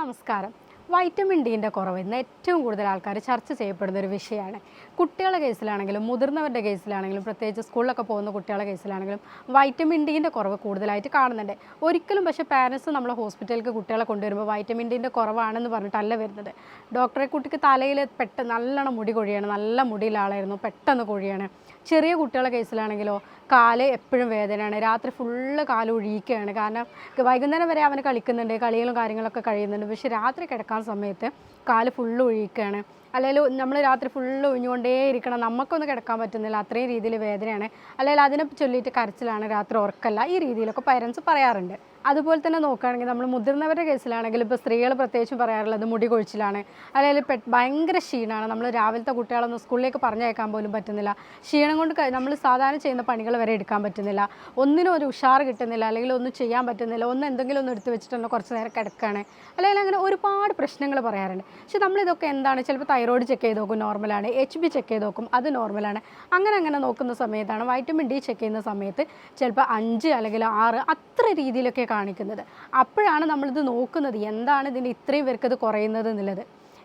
നമസ്കാരം വൈറ്റമിൻ ഡിന്റെ കുറവ് ഇന്ന് ഏറ്റവും കൂടുതൽ ആൾക്കാർ ചർച്ച ചെയ്യപ്പെടുന്ന ഒരു വിഷയമാണ്. കുട്ടികളുടെ കേസിലാണെങ്കിലും മുതിർന്നവരുടെ കേസിലാണെങ്കിലും പ്രത്യേകിച്ച് സ്കൂളിലൊക്കെ പോകുന്ന കുട്ടികളുടെ കേസിലാണെങ്കിലും വൈറ്റമിൻ ഡിന്റെ കുറവ് കൂടുതലായിട്ട് കാണുന്നുണ്ട്. ഒരിക്കലും പക്ഷേ പാരൻസ് നമ്മളെ ഹോസ്പിറ്റലിലേക്ക് കുട്ടികളെ കൊണ്ടുവരുമ്പോൾ വൈറ്റമിൻ ഡിന്റെ കുറവാണെന്ന് പറഞ്ഞിട്ടല്ല വരുന്നത്. ഡോക്ടറെ കുട്ടിക്ക് തലയിൽ പെട്ടെന്ന് നല്ലോണം മുടി കൊഴിയാണ് നല്ല മുടിയുള്ള ആളായിരുന്നു പെട്ടെന്ന് കൊഴിയാണ്. ചെറിയ കുട്ടികളുടെ കേസിലാണെങ്കിലോ കാൽ എപ്പോഴും വേദനയാണ് രാത്രി ഫുള്ള് കാൽ ഒഴിയിക്കുകയാണ് കാരണം വൈകുന്നേരം വരെ അവന് കളിക്കുന്നുണ്ട് കളികളും കാര്യങ്ങളൊക്കെ കഴിയുന്നുണ്ട്. പക്ഷേ രാത്രി കിടക്കാൻ സമയത്ത് കാൽ ഫുള്ള് ഒഴിയിക്കുകയാണ് അല്ലെങ്കിൽ നമ്മൾ രാത്രി ഫുള്ള് ഒഴിഞ്ഞുകൊണ്ടേ ഇരിക്കണം. നമുക്കൊന്നും കിടക്കാൻ പറ്റുന്നില്ല. അത്രയും രീതിയിൽ വേദനയാണ്. അല്ലെങ്കിൽ അതിനെ ചൊല്ലിയിട്ട് കരച്ചിലാണ്. രാത്രി ഉറക്കല്ല. ഈ രീതിയിലൊക്കെ പേരൻസ് പറയാറുണ്ട്. അതുപോലെ തന്നെ നോക്കുകയാണെങ്കിൽ നമ്മൾ മുതിർന്നവരുടെ കേസിലാണെങ്കിൽ ഇപ്പോൾ സ്ത്രീകൾ പ്രത്യേകിച്ചും പറയാറുള്ളത് മുടി കൊഴിച്ചിലാണ്. അല്ലെങ്കിൽ പെ ഭയങ്കര ക്ഷീണമാണ്. നമ്മൾ രാവിലത്തെ കുട്ടികളൊന്നും സ്കൂളിലേക്ക് പറഞ്ഞയക്കാൻ പോലും പറ്റുന്നില്ല. ക്ഷീണം കൊണ്ട് നമ്മൾ സാധാരണ ചെയ്യുന്ന പണികൾ വരെ എടുക്കാൻ പറ്റുന്നില്ല. ഒന്നിനും ഒരു ഉഷാർ കിട്ടുന്നില്ല. അല്ലെങ്കിൽ ഒന്നും ചെയ്യാൻ പറ്റുന്നില്ല. ഒന്ന് എന്തെങ്കിലും ഒന്ന് എടുത്ത് വെച്ചിട്ടുണ്ടോ കുറച്ച് നേരം കിടക്കുകയാണ്. അല്ലെങ്കിൽ അങ്ങനെ ഒരുപാട് പ്രശ്നങ്ങൾ പറയാറുണ്ട്. പക്ഷെ നമ്മളിതൊക്കെ എന്താണ്? ചിലപ്പോൾ തൈറോയ്ഡ് ചെക്ക് ചെയ്ത് നോക്കും. നോർമലാണ് എച്ച് ബി ചെക്ക് ചെയ്ത് നോക്കും. അത് നോർമലാണ് അങ്ങനെ അങ്ങനെ നോക്കുന്ന സമയത്താണ് വൈറ്റമിൻ ഡി ചെക്ക് ചെയ്യുന്ന സമയത്ത് ചിലപ്പോൾ അഞ്ച് അല്ലെങ്കിൽ ആറ് അത്ര രീതിയിലൊക്കെ കാണിക്കുന്നത്. അപ്പോഴാണ് നമ്മളിത് നോക്കുന്നത് എന്താണ് ഇതിന്റെ ഇത്രയും പേർക്ക് ഇത് കുറയുന്നത് എന്നുള്ളത്.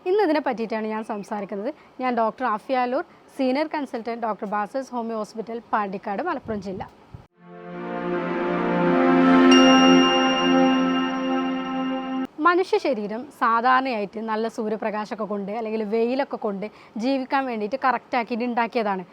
ഇന്ന് ഇതിനെ പറ്റിയിട്ടാണ് ഞാൻ സംസാരിക്കുന്നത്. ഞാൻ ഡോക്ടർ ആഫിയാലൂർ സീനിയർ കൺസൾട്ടന്റ് ഡോക്ടർ ബാസസ് ഹോമിയോ ഹോസ്പിറ്റൽ പാണ്ടിക്കാട് മലപ്പുറം ജില്ല. മനുഷ്യ ശരീരം സാധാരണയായിട്ട് നല്ല സൂര്യപ്രകാശമൊക്കെ കൊണ്ട് അല്ലെങ്കിൽ വെയിലൊക്കെ കൊണ്ട് ജീവിക്കാൻ വേണ്ടിയിട്ട് കറക്റ്റാക്കിയിട്ട് ഉണ്ടാക്കിയതാണ്.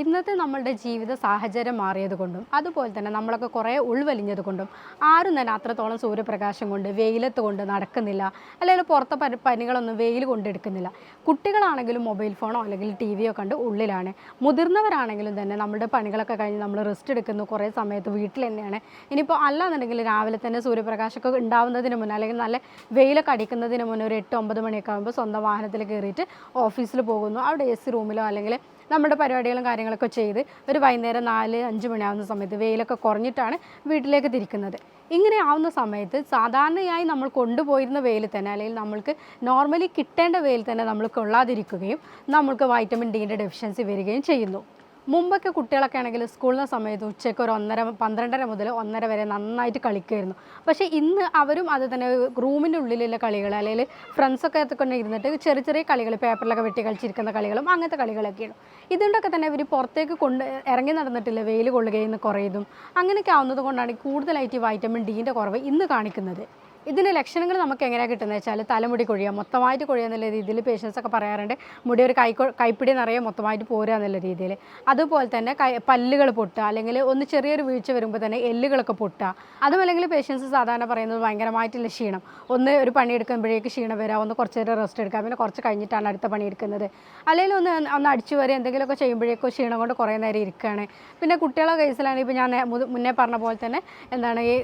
ഇന്നത്തെ നമ്മളുടെ ജീവിത സാഹചര്യം മാറിയത് കൊണ്ടും അതുപോലെ തന്നെ നമ്മളൊക്കെ കുറേ ഉൾവലിഞ്ഞത് കൊണ്ടും ആരും തന്നെ അത്രത്തോളം സൂര്യപ്രകാശം കൊണ്ട് വെയിലത്ത് കൊണ്ട് നടക്കുന്നില്ല അല്ലെങ്കിൽ പുറത്തെ പനി പനികളൊന്നും വെയിൽ കൊണ്ടെടുക്കുന്നില്ല കുട്ടികളാണെങ്കിലും മൊബൈൽ ഫോണോ അല്ലെങ്കിൽ ടി വിയോ കണ്ട് ഉള്ളിലാണ്. മുതിർന്നവരാണെങ്കിലും തന്നെ നമ്മുടെ പണികളൊക്കെ കഴിഞ്ഞ് നമ്മൾ റെസ്റ്റ് എടുക്കുന്നു കുറേ സമയത്ത് വീട്ടിൽ തന്നെയാണ്. ഇനിയിപ്പോൾ അല്ലാന്നുണ്ടെങ്കിൽ രാവിലെ തന്നെ സൂര്യപ്രകാശമൊക്കെ ഉണ്ടാവുന്നതിന് മുന്നേ അല്ലെങ്കിൽ നല്ല വെയിലൊക്കെ അടിക്കുന്നതിന് മുന്നേ ഒരു എട്ട് ഒമ്പത് മണിയൊക്കെ ആകുമ്പോൾ സ്വന്തം വാഹനത്തിൽ കയറിയിട്ട് ഓഫീസിൽ പോകുന്നു. അവിടെ എ സി റൂമിലോ അല്ലെങ്കിൽ നമ്മുടെ പരിപാടികളും കാര്യങ്ങളൊക്കെ ചെയ്ത് ഒരു വൈകുന്നേരം നാല് അഞ്ച് മണിയാവുന്ന സമയത്ത് വെയിലൊക്കെ കുറഞ്ഞിട്ടാണ് വീട്ടിലേക്ക് തിരിക്കുന്നത്. ഇങ്ങനെ ആവുന്ന സമയത്ത് സാധാരണയായി നമ്മൾ കൊണ്ടുപോയിരുന്ന വെയിൽ തന്നെ അല്ലെങ്കിൽ നമ്മൾക്ക് നോർമലി കിട്ടേണ്ട വെയിൽ തന്നെ നമ്മൾ കൊള്ളാതിരിക്കുകയും നമ്മൾക്ക് വൈറ്റമിൻ ഡീന്റെ ഡെഫിഷ്യൻസി വരികയും ചെയ്യുന്നു. മുമ്പൊക്കെ കുട്ടികളൊക്കെ ആണെങ്കിൽ സ്കൂളിലെ സമയത്ത് ഉച്ചയ്ക്ക് ഒരു ഒന്നര പന്ത്രണ്ടര മുതൽ ഒന്നര വരെ നന്നായിട്ട് കളിക്കുമായിരുന്നു. പക്ഷേ ഇന്ന് അവരും അത് തന്നെ റൂമിന്റെ ഉള്ളിലുള്ള കളികൾ അല്ലെങ്കിൽ ഫ്രണ്ട്സൊക്കെ കൊണ്ട് ഇരുന്നിട്ട് ചെറിയ ചെറിയ കളികൾ പേപ്പറിലൊക്കെ വെട്ടി കളിച്ചിരിക്കുന്ന കളികളും അങ്ങനത്തെ കളികളൊക്കെയാണ്. ഇതുകൊണ്ടൊക്കെ തന്നെ ഇവർ പുറത്തേക്ക് കൊണ്ട് ഇറങ്ങി നടന്നിട്ടില്ല വെയിൽ കൊള്ളുകയും കുറയുന്നതും അങ്ങനെയൊക്കെ ആവുന്നത് കൊണ്ടാണ് കൂടുതലായിട്ട് ഈ വൈറ്റമിൻ ഡീന്റെ കുറവ് ഇന്ന് കാണിക്കുന്നത്. ഇതിന്റെ ലക്ഷണങ്ങൾ നമുക്ക് എങ്ങനെയാണ് കിട്ടുന്നത് വെച്ചാൽ തലമുടി കൊഴിയുക മൊത്തമായിട്ട് കൊഴിയുക എന്നുള്ള രീതിയിൽ പേഷ്യൻസ് ഒക്കെ പറയാറുണ്ട്. മുടി ഒരു കൈ കൈപ്പിടി നിറയെ മൊത്തമായിട്ട് പോരുക എന്നുള്ള രീതിയിൽ. അതുപോലെ തന്നെ കൈ പല്ലുകൾ പൊട്ടുക അല്ലെങ്കിൽ ഒന്ന് ചെറിയൊരു വീഴ്ച വരുമ്പോൾ തന്നെ എല്ലുകളൊക്കെ പൊട്ടുക. അതുമല്ലെങ്കിൽ പേഷ്യൻസ് സാധാരണ പറയുന്നത് ഭയങ്കരമായിട്ടുള്ള ക്ഷീണം. ഒന്ന് ഒരു പണിയെടുക്കുമ്പോഴേക്ക് ക്ഷീണം വരിക ഒന്ന് കുറച്ച് നേരം റെസ്റ്റ് എടുക്കുക പിന്നെ കുറച്ച് കഴിഞ്ഞിട്ടാണ് അടുത്ത പണിയെടുക്കുന്നത് അല്ലെങ്കിൽ ഒന്ന് ഒന്ന് അടിച്ചു വരെ എന്തെങ്കിലുമൊക്കെ ചെയ്യുമ്പോഴേക്കും ക്ഷീണം കൊണ്ട് കുറേ നേരം ഇരിക്കുകയാണ്. പിന്നെ കുട്ടികളുടെ കേസിലാണെങ്കിൽ ഇപ്പോൾ ഞാൻ മുന്നേ പറഞ്ഞ പോലെ തന്നെ എന്താണ് ഈ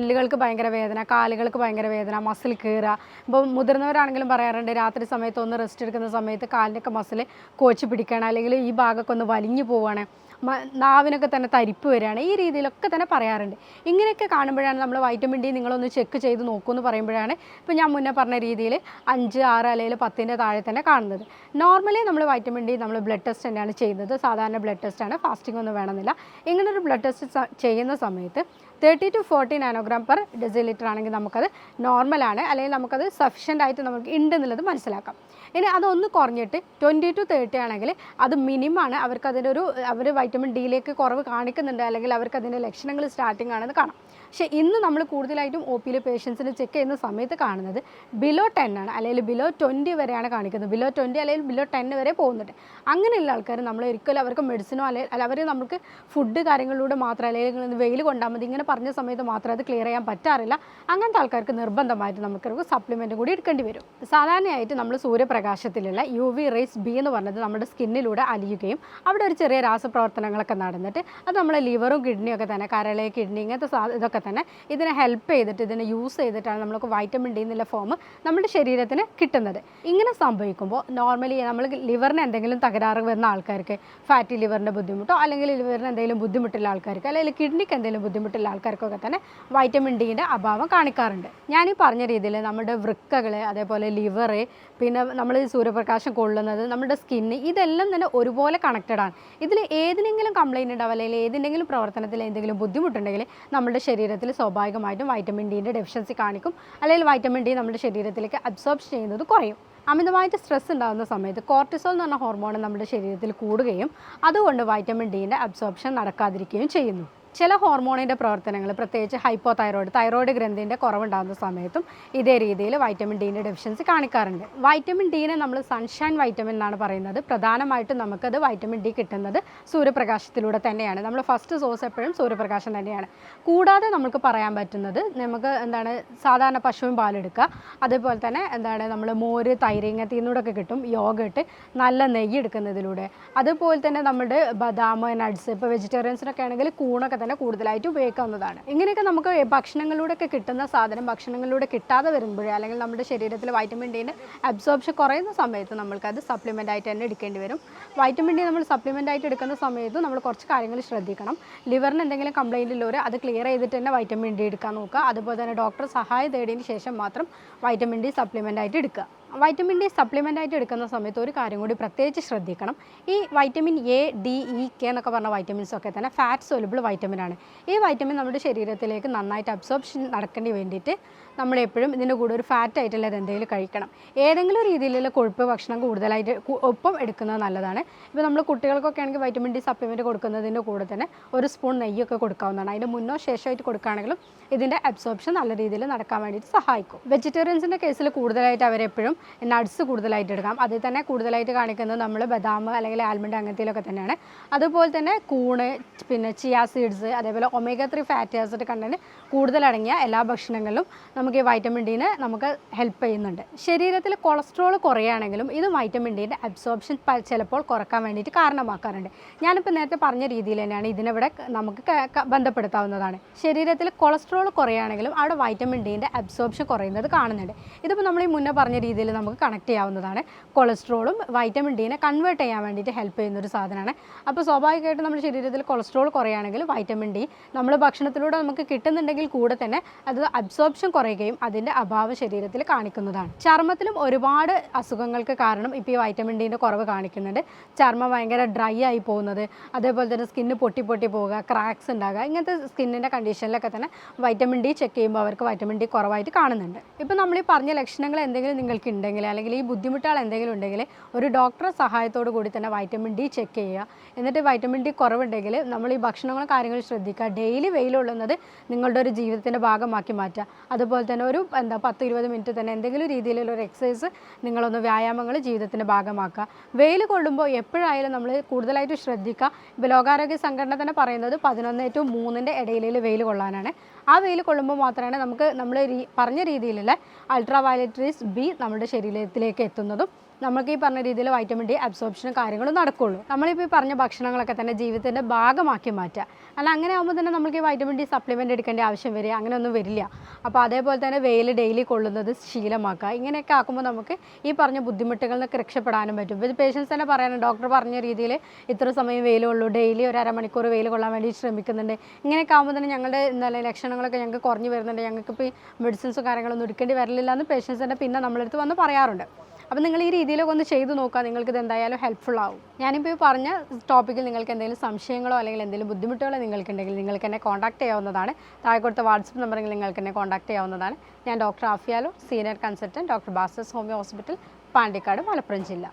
എല്ലുകൾക്ക് ഭയങ്കര വേദന കാലുകൾക്ക് ഭയങ്കര വേദന മസിൽ കീറുക ഇപ്പോൾ മുതിർന്നവരാണെങ്കിലും പറയാറുണ്ട് രാത്രി സമയത്ത് ഒന്ന് റെസ്റ്റ് എടുക്കുന്ന സമയത്ത് കാലിന്റെയൊക്കെ മസിൽ കോച്ച് പിടിക്കണം അല്ലെങ്കിൽ ഈ ഭാഗമൊക്കെ ഒന്ന് വലിഞ്ഞു പോവുകയാണ് നാവിനൊക്കെ തന്നെ തരിപ്പ് വരികയാണ്. ഈ രീതിയിലൊക്കെ തന്നെ പറയാറുണ്ട്. ഇങ്ങനെയൊക്കെ കാണുമ്പോഴാണ് നമ്മൾ വൈറ്റമിൻ ഡി നിങ്ങളൊന്ന് ചെക്ക് ചെയ്ത് നോക്കൂ എന്ന് പറയുമ്പോഴാണ് ഇപ്പോൾ ഞാൻ മുന്നേ പറഞ്ഞ രീതിയിൽ അഞ്ച് ആറ് അല്ലെങ്കിൽ പത്തിന്റെ താഴെ തന്നെ കാണുന്നത്. നോർമലി നമ്മൾ വൈറ്റമിൻ ഡി നമ്മൾ ബ്ലഡ് ടെസ്റ്റ് തന്നെയാണ് ചെയ്യുന്നത്. സാധാരണ ബ്ലഡ് ടെസ്റ്റാണ് ഫാസ്റ്റിംഗ് ഒന്നും വേണമെന്നില്ല. ഇങ്ങനൊരു ബ്ലഡ് ടെസ്റ്റ് ചെയ്യുന്ന സമയത്ത് thirty to forty nanogram per deciliter ആണെങ്കിൽ നമുക്കത് നോർമലാണ് അല്ലെങ്കിൽ നമുക്കത് സഫിഷ്യന്റ് ആയിട്ട് നമുക്ക് ഉണ്ട് എന്നുള്ളത് മനസ്സിലാക്കാം. ഇനി അതൊന്ന് കുറഞ്ഞിട്ട് ട്വന്റി ടു തേർട്ടി ആണെങ്കിൽ അത് മിനിമമാണ് അവർക്ക് അതിന്റെ ഒരു അവർ വൈറ്റമിൻ ഡിയിലേക്ക് കുറവ് കാണിക്കുന്നുണ്ട്. അല്ലെങ്കിൽ അവർക്ക് അതിന്റെ ലക്ഷണങ്ങൾ സ്റ്റാർട്ടിംഗ് ആണെന്ന് കാണാം. പക്ഷേ ഇന്ന് നമ്മൾ കൂടുതലായിട്ടും ഒ പിയിലെ പേഷ്യൻസിന് ചെക്ക് ചെയ്യുന്ന സമയത്ത് കാണുന്നത് ബിലോ ടെൻ ആണ്. അല്ലെങ്കിൽ ബിലോ ട്വന്റി വരെയാണ് കാണിക്കുന്നത്. ബിലോ ട്വന്റി അല്ലെങ്കിൽ ബിലോ ടെൻ വരെ പോകുന്നുണ്ട്. അങ്ങനെയുള്ള ആൾക്കാർ നമ്മൾ ഒരിക്കലും അവർക്ക് മെഡിസിനോ അല്ലെങ്കിൽ അല്ല അവർ നമുക്ക് ഫുഡ് കാര്യങ്ങളിലൂടെ മാത്രം അല്ലെങ്കിൽ വെയിൽ കൊണ്ടാൽ മതി ഇങ്ങനെ പറഞ്ഞ സമയത്ത് മാത്രം അത് ക്ലിയർ ചെയ്യാൻ പറ്റാറില്ല. അങ്ങനത്തെ ആൾക്കാർക്ക് നിർബന്ധമായിട്ട് നമുക്ക് സപ്ലിമെന്റ് കൂടി എടുക്കേണ്ടി വരും. സാധാരണയായിട്ട് നമ്മൾ സൂര്യപ്രകാശത്തിലുള്ള യു വി റേസ് ബി എന്ന് പറഞ്ഞത് നമ്മുടെ സ്കിന്നിലൂടെ അലിയുകയും അവിടെ ഒരു ചെറിയ രാസപ്രവർത്തനങ്ങളൊക്കെ നടന്നിട്ട് അത് നമ്മളെ ലിവറും കിഡ്നിയും ഒക്കെ തന്നെ കരൾ കിഡ്നി ഇങ്ങനത്തെ സാ ഇതൊക്കെ തന്നെ ഇതിനെ ഹെൽപ്പ് ചെയ്തിട്ട് ഇതിനെ യൂസ് ചെയ്തിട്ടാണ് നമുക്ക് വൈറ്റമിൻ ഡി എന്നുള്ള ഫോം നമ്മുടെ ശരീരത്തിന് കിട്ടുന്നത്. ഇങ്ങനെ സംഭവിക്കുമ്പോൾ നോർമലി നമ്മൾ ലിവറിന് എന്തെങ്കിലും തകരാറ് വരുന്ന ആൾക്കാർക്ക് ഫാറ്റി ലിവറിന്റെ ബുദ്ധിമുട്ടോ അല്ലെങ്കിൽ ലിവറിന് എന്തെങ്കിലും ബുദ്ധിമുട്ടുള്ള ആൾക്കാർക്ക് അല്ലെങ്കിൽ കിഡ്നിക്ക് എന്തെങ്കിലും ബുദ്ധിമുട്ടുള്ള ആൾക്കാർക്കൊക്കെ തന്നെ വൈറ്റമിൻ ഡീന്റെ അഭാവം കാണിക്കാറുണ്ട്. ഞാനീ പറഞ്ഞ രീതിയിൽ നമ്മുടെ വൃക്കകൾ അതേപോലെ ലിവർ പിന്നെ നമ്മൾ സൂര്യപ്രകാശം കൊള്ളുന്നത് നമ്മുടെ സ്കിന്ന് ഇതെല്ലാം തന്നെ ഒരുപോലെ കണക്റ്റഡ് ആണ്. ഇതിൽ ഏതിനെങ്കിലും കംപ്ലൈന്റ് ഉണ്ടാവും അല്ലെങ്കിൽ ഏതിന്റെങ്കിലും പ്രവർത്തനത്തിൽ എന്തെങ്കിലും ബുദ്ധിമുട്ടുണ്ടെങ്കിൽ നമ്മുടെ ശരീരത്തിൽ സ്വാഭാവികമായിട്ടും വൈറ്റമിൻ ഡീന്റെ ഡെഫിഷ്യൻസി കാണിക്കും. അല്ലെങ്കിൽ വൈറ്റമിൻ ഡി നമ്മുടെ ശരീരത്തിലേക്ക് അബ്സോർബ് ചെയ്യുന്നത് കുറയും. അമിതമായിട്ട് സ്ട്രെസ് ഉണ്ടാകുന്ന സമയത്ത് കോർട്ടിസോൾ എന്ന് പറഞ്ഞ ഹോർമോൺ നമ്മുടെ ശരീരത്തിൽ കൂടുകയും അതുകൊണ്ട് വൈറ്റമിൻ ഡീന്റെ അബ്സോർപ്ഷൻ നടക്കാതിരിക്കുകയും ചെയ്യുന്നു. ചില ഹോർമോണിന്റെ പ്രവർത്തനങ്ങൾ പ്രത്യേകിച്ച് ഹൈപ്പോ തൈറോയിഡ് തൈറോയിഡ് ഗ്രന്ഥിന്റെ കുറവുണ്ടാകുന്ന സമയത്തും ഇതേ രീതിയിൽ വൈറ്റമിൻ ഡീന്റെ ഡെഫിഷ്യൻസി കാണിക്കാറുണ്ട്. വൈറ്റമിൻ ഡീനെ നമ്മൾ സൺഷൈൻ വൈറ്റമിൻ എന്നാണ് പറയുന്നത്. പ്രധാനമായിട്ടും നമുക്കത് വൈറ്റമിൻ ഡി കിട്ടുന്നത് സൂര്യപ്രകാശത്തിലൂടെ തന്നെയാണ്. നമ്മൾ ഫസ്റ്റ് സോഴ്സ് എപ്പോഴും സൂര്യപ്രകാശം തന്നെയാണ്. കൂടാതെ നമുക്ക് പറയാൻ പറ്റുന്നത് നമുക്ക് എന്താണ് സാധാരണ പശുവും പാലെടുക്കുക. അതേപോലെ തന്നെ എന്താണ് നമ്മൾ മോര് തൈര് ഇങ്ങനത്തെ നിന്നൂടെയൊക്കെ കിട്ടും യോഗട്ട് നല്ല നെയ്യ് എടുക്കുന്നതിലൂടെ. അതുപോലെ തന്നെ നമ്മുടെ ബദാം നട്ട്സ് ഇപ്പോൾ വെജിറ്റേറിയൻസിനൊക്കെ ആണെങ്കിൽ കൂണൊക്കെ തന്നെ കൂടുതലായിട്ട് ഉപയോഗിക്കാവുന്നതാണ്. ഇങ്ങനെയൊക്കെ നമുക്ക് ഭക്ഷണങ്ങളിലൂടെയൊക്കെ കിട്ടുന്ന സാധനം ഭക്ഷണങ്ങളിലൂടെ കിട്ടാതെ വരുമ്പോഴേ അല്ലെങ്കിൽ നമ്മുടെ ശരീരത്തിൽ വൈറ്റമിൻ ഡീന്റെ അബ്സോർപ്ഷൻ കുറയുന്ന സമയത്ത് നമ്മൾക്കത് സപ്ലിമെന്റ് ആയിട്ട് തന്നെ എടുക്കേണ്ടി വരും. വൈറ്റമിൻ ഡി നമ്മൾ സപ്ലിമെന്റ് ആയിട്ട് എടുക്കുന്ന സമയത്ത് നമ്മൾ കുറച്ച് കാര്യങ്ങൾ ശ്രദ്ധിക്കണം. ലിവറിന് എന്തെങ്കിലും കംപ്ലൈന്റ് ഉള്ളവർ അത് ക്ലിയർ ചെയ്തിട്ട് തന്നെ വൈറ്റമിൻ ഡി എടുക്കാൻ നോക്കുക. അതുപോലെ തന്നെ ഡോക്ടർ സഹായം തേടിയതിന് ശേഷം മാത്രം വൈറ്റമിൻ ഡി സപ്ലിമെന്റ് ആയിട്ട് എടുക്കുക. വൈറ്റമിൻ ഡി സപ്ലിമെന്റ് ആയിട്ട് എടുക്കുന്ന സമയത്ത് ഒരു കാര്യം കൂടി പ്രത്യേകിച്ച് ശ്രദ്ധിക്കണം. ഈ vitamin A D E K എന്നൊക്കെ പറഞ്ഞ വൈറ്റമിൻസ് ഒക്കെ തന്നെ ഫാറ്റ് സൊലുബിൾ വൈറ്റമിൻ ആണ്. ഈ വൈറ്റമിൻ നമ്മുടെ ശരീരത്തിലേക്ക് നന്നായിട്ട് അബ്സോർപ്ഷൻ നടക്കേണ്ടി വേണ്ടിയിട്ട് നമ്മൾ എപ്പോഴും ഇതിന്റെ കൂടെ ഒരു ഫാറ്റ് ആയിട്ടുള്ളത് എന്തെങ്കിലും കഴിക്കണം. ഏതെങ്കിലും രീതിയിലുള്ള കൊഴുപ്പ് ഭക്ഷണം കൂടുതലായിട്ട് ഒപ്പം എടുക്കുന്നത് നല്ലതാണ്. ഇപ്പോൾ നമ്മൾ കുട്ടികൾക്കൊക്കെ ആണെങ്കിൽ വൈറ്റമിൻ ഡി സപ്ലിമെന്റ് കൊടുക്കുന്നതിന്റെ കൂടെ തന്നെ ഒരു സ്പൂൺ നെയ്യൊക്കെ കൊടുക്കാവുന്നതാണ്. അതിന്റെ മുന്നോ ശേഷമായിട്ട് കൊടുക്കുകയാണെങ്കിലും ഇതിന്റെ അബ്സോർപ്ഷൻ നല്ല രീതിയിൽ നടക്കാൻ വേണ്ടിയിട്ട് സഹായിക്കും. വെജിറ്റേറിയൻസിന്റെ കേസിൽ കൂടുതലായിട്ട് അവരെപ്പോഴും നട്ട്സ് കൂടുതലായിട്ട് എടുക്കാം. അതിൽ തന്നെ കൂടുതലായിട്ട് കാണിക്കുന്നത് നമ്മൾ ബദാം അല്ലെങ്കിൽ ആൽമണ്ട് അങ്ങനത്തേലൊക്കെ തന്നെയാണ്. അതുപോലെ തന്നെ കൂണ് പിന്നെ ചിയാ സീഡ്സ് അതേപോലെ omega three fatty acid content കൂടുതലടങ്ങിയ എല്ലാ ഭക്ഷണങ്ങളിലും നമുക്ക് ഈ വൈറ്റമിൻ ഡീനെ നമുക്ക് ഹെൽപ്പ് ചെയ്യുന്നുണ്ട്. ശരീരത്തിൽ കൊളസ്ട്രോൾ കുറയുകയാണെങ്കിലും ഇത് വൈറ്റമിൻ ഡീന്റെ അബ്സോർപ്ഷൻ ചിലപ്പോൾ കുറയ്ക്കാൻ വേണ്ടിയിട്ട് കാരണമാക്കാറുണ്ട്. ഞാനിപ്പോൾ നേരത്തെ പറഞ്ഞ രീതിയിൽ തന്നെയാണ് ഇതിനിവിടെ നമുക്ക് ബന്ധപ്പെടുത്താവുന്നതാണ്. ശരീരത്തിൽ കൊളസ്ട്രോൾ കുറയുകയാണെങ്കിലും അവിടെ വൈറ്റമിൻ ഡീന്റെ അബ്സോർപ്ഷൻ കുറയുന്നത് കാണുന്നുണ്ട്. ഇതിപ്പോൾ നമ്മൾ ഈ മുന്നേ പറഞ്ഞ രീതിയിൽ നമുക്ക് കണക്ട് ചെയ്യാവുന്നതാണ്. കൊളസ്ട്രോളും വൈറ്റമിൻ ഡീനെ കൺവേർട്ട് ചെയ്യാൻ വേണ്ടിയിട്ട് ഹെൽപ്പ് ചെയ്യുന്ന ഒരു സാധനമാണ്. അപ്പോൾ സ്വാഭാവികമായിട്ടും നമ്മുടെ ശരീരത്തിൽ കൊളസ്ട്രോൾ കുറയുകയാണെങ്കിൽ വൈറ്റമിൻ ഡി നമ്മൾ ഭക്ഷണത്തിലൂടെ നമുക്ക് കിട്ടുന്നുണ്ടെങ്കിൽ കൂടെ തന്നെ അത് അബ്സോർപ്ഷൻ കുറയുകയും അതിന്റെ അഭാവം ശരീരത്തിൽ കാണിക്കുന്നതാണ്. ചർമ്മത്തിലും ഒരുപാട് അസുഖങ്ങൾക്ക് കാരണം ഇപ്പോൾ ഈ വൈറ്റമിൻ ഡീന്റെ കുറവ് കാണിക്കുന്നുണ്ട്. ചർമ്മം ഭയങ്കര ഡ്രൈ ആയി പോകുന്നത്. അതേപോലെ തന്നെ സ്കിന്ന് പൊട്ടി പൊട്ടി പോവുക ക്രാക്സ് ഉണ്ടാകുക ഇങ്ങനത്തെ സ്കിന്നിന്റെ കണ്ടീഷനിലൊക്കെ തന്നെ വൈറ്റമിൻ ഡി ചെക്ക് ചെയ്യുമ്പോൾ അവർക്ക് വൈറ്റമിൻ ഡി കുറവായിട്ട് കാണുന്നുണ്ട്. ഇപ്പോൾ നമ്മൾ ഈ പറഞ്ഞ ലക്ഷണങ്ങൾ എന്തെങ്കിലും നിങ്ങൾക്ക് ഉണ്ടെങ്കിൽ അല്ലെങ്കിൽ ഈ ബുദ്ധിമുട്ടുകൾ എന്തെങ്കിലും ഉണ്ടെങ്കിൽ ഒരു ഡോക്ടറെ സഹായത്തോടു കൂടി തന്നെ വൈറ്റമിൻ ഡി ചെക്ക് ചെയ്യുക. എന്നിട്ട് വൈറ്റമിൻ ഡി കുറവുണ്ടെങ്കിൽ നമ്മൾ ഈ ഭക്ഷണങ്ങളും കാര്യങ്ങളും ശ്രദ്ധിക്കുക. ഡെയിലി വെയിലുള്ളുന്നത് നിങ്ങളുടെ ഒരു ജീവിതത്തിന്റെ ഭാഗമാക്കി മാറ്റുക. അതുപോലെ തന്നെ ഒരു എന്താ പത്ത് ഇരുപത് മിനിറ്റ് തന്നെ എന്തെങ്കിലും രീതിയിലുള്ള ഒരു എക്സസൈസ് നിങ്ങളൊന്ന് വ്യായാമങ്ങൾ ജീവിതത്തിന്റെ ഭാഗമാക്കുക. വെയിൽ കൊള്ളുമ്പോൾ എപ്പോഴായാലും നമ്മൾ കൂടുതലായിട്ട് ശ്രദ്ധിക്കുക. ഇപ്പോൾ ലോകാരോഗ്യ സംഘടന തന്നെ പറയുന്നത് പതിനൊന്ന് ടു മൂന്നിന്റെ ഇടയിൽ വെയിൽ കൊള്ളാനാണ്. ആ വെയിൽ കൊള്ളുമ്പോൾ മാത്രമാണ് നമുക്ക് നമ്മൾ പറഞ്ഞ രീതിയിലുള്ള അൾട്രാ വയലറ്റ് ബി നമ്മുടെ ശരീരത്തിലേക്ക് എത്തുന്നതും നമുക്ക് ഈ പറഞ്ഞ രീതിയിൽ വൈറ്റമിൻ ഡി അബ്സോർപ്ഷനും കാര്യങ്ങളും നടക്കുള്ളൂ. നമ്മളിപ്പോൾ ഈ പറഞ്ഞ ഭക്ഷണങ്ങളൊക്കെ തന്നെ ജീവിതത്തിന്റെ ഭാഗമാക്കി മാറ്റുക. അല്ല അങ്ങനെ ആകുമ്പോൾ തന്നെ നമുക്ക് ഈ വൈറ്റമിൻ ഡി സപ്ലിമെന്റ് എടുക്കേണ്ട ആവശ്യം വരിക അങ്ങനെയൊന്നും വരില്ല. അപ്പോൾ അതേപോലെ തന്നെ വെയിൽ ഡെയിലി കൊള്ളുന്നത് ശീലമാക്കുക. ഇങ്ങനെയൊക്കെ ആക്കുമ്പോൾ നമുക്ക് ഈ പറഞ്ഞ ബുദ്ധിമുട്ടുകളിൽ നിന്നൊക്കെ രക്ഷപ്പെടാനും പറ്റും. ഇത് പേഷ്യൻസ് തന്നെ പറയാനും ഡോക്ടർ പറഞ്ഞ രീതിയിൽ ഇത്ര സമയം വെയിൽ കൊള്ളൂ ഡെയിലി ഒരു അരമണിക്കൂർ വെയിൽ കൊള്ളാൻ വേണ്ടി ശ്രമിക്കുന്നുണ്ട്. ഇങ്ങനെയൊക്കെ ആകുമ്പോൾ തന്നെ ഞങ്ങളുടെ എന്താ ലക്ഷണങ്ങളൊക്കെ ഞങ്ങൾക്ക് കുറഞ്ഞു വരുന്നുണ്ട്. ഞങ്ങൾക്ക് ഇപ്പോൾ മെഡിസിൻസും കാര്യങ്ങളൊന്നും എടുക്കേണ്ടി വരില്ല എന്ന് പേഷ്യൻസ് തന്നെ പിന്നെ നമ്മളെടുത്ത് വന്ന് പറയാറുണ്ട്. അപ്പോൾ നിങ്ങൾ ഈ രീതിയിലൊക്കെ ഒന്ന് ചെയ്ത് നോക്കുക. നിങ്ങൾക്ക് ഇത് എന്തായാലും ഹെൽപ്ഫുൾ ആവും. ഞാനിപ്പോൾ ഈ പറഞ്ഞ ടോപ്പിക്കിൽ നിങ്ങൾക്ക് എന്തെങ്കിലും സംശയങ്ങളോ അല്ലെങ്കിൽ എന്തെങ്കിലും ബുദ്ധിമുട്ടുകളോ നിങ്ങൾക്കുണ്ടെങ്കിൽ നിങ്ങൾക്ക് എന്നെ കോൺടാക്ട് ചെയ്യാവുന്നതാണ്. താഴെ കൊടുത്ത വാട്സപ്പ് നമ്പറിൽ നിങ്ങൾക്ക് എന്നെ കോൺടാക്ട് ചെയ്യാവുന്നതാണ്. ഞാൻ ഡോക്ടർ ആഫിയാലോ സീനിയർ കൺസൾട്ടന്റ് ഡോക്ടർ ബാസസ് ഹോമിയോ ഹോസ്പിറ്റൽ പാണ്ടിക്കാട് മലപ്പുറം ജില്ല.